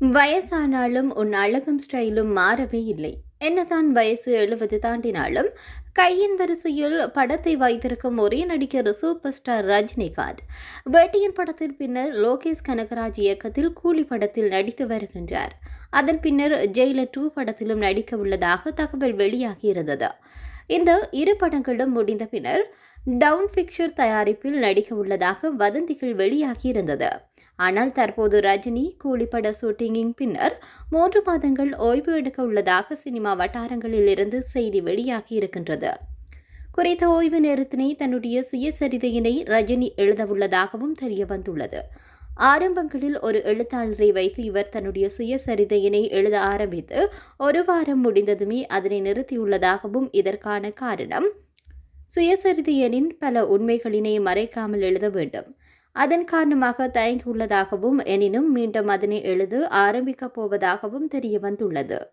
வயசானாலும் உன் அழகும் ஸ்டைலும் மாறவே இல்லை. என்னதான் வயசு எழுபது தாண்டினாலும் கையின் வரிசையில் படத்தை வைத்திருக்கும் ஒரே நடிகர் சூப்பர் ஸ்டார் ரஜினிகாந்த். வேட்டியின் படத்தின் பின்னர் லோகேஷ் கனகராஜ் இயக்கத்தில் கூலி படத்தில் நடித்து வருகின்றார். அதன் பின்னர் ஜெயிலர் டூ படத்திலும் நடிக்க உள்ளதாக தகவல் வெளியாகியிருந்தது. இந்த இரு படங்களும் முடிந்த பின்னர் டவுன் பிக்சர் தயாரிப்பில் நடிக்க உள்ளதாக வதந்திகள் வெளியாகியிருந்தது. ஆனால் தற்போது ரஜினி கூலிப்பட ஷூட்டிங்கின் பின்னர் மூன்று மாதங்கள் ஓய்வு எடுக்க உள்ளதாக சினிமா வட்டாரங்களில் இருந்து செய்தி வெளியாகி இருக்கின்றது. குறித்த ஓய்வு நேரத்தினை தன்னுடைய சுயசரிதையினை ரஜினி எழுதவுள்ளதாகவும் தெரிய வந்துள்ளது. ஆரம்பங்களில் ஒரு எழுத்தாளரை வைத்து இவர் தன்னுடைய சுயசரிதையினை எழுத ஆரம்பித்து ஒரு வாரம் முடிந்ததுமே அதனை நிறுத்தியுள்ளதாகவும் இதற்கான காரணம் சுயசரிதையனின் பல உண்மைகளினை மறைக்காமல் எழுத வேண்டும். அதன் காரணமாக தயங்கியுள்ளதாகவும் எனினும் மீண்டும் அதனை எழுத ஆரம்பிக்கப் போவதாகவும் தெரிய வந்துள்ளது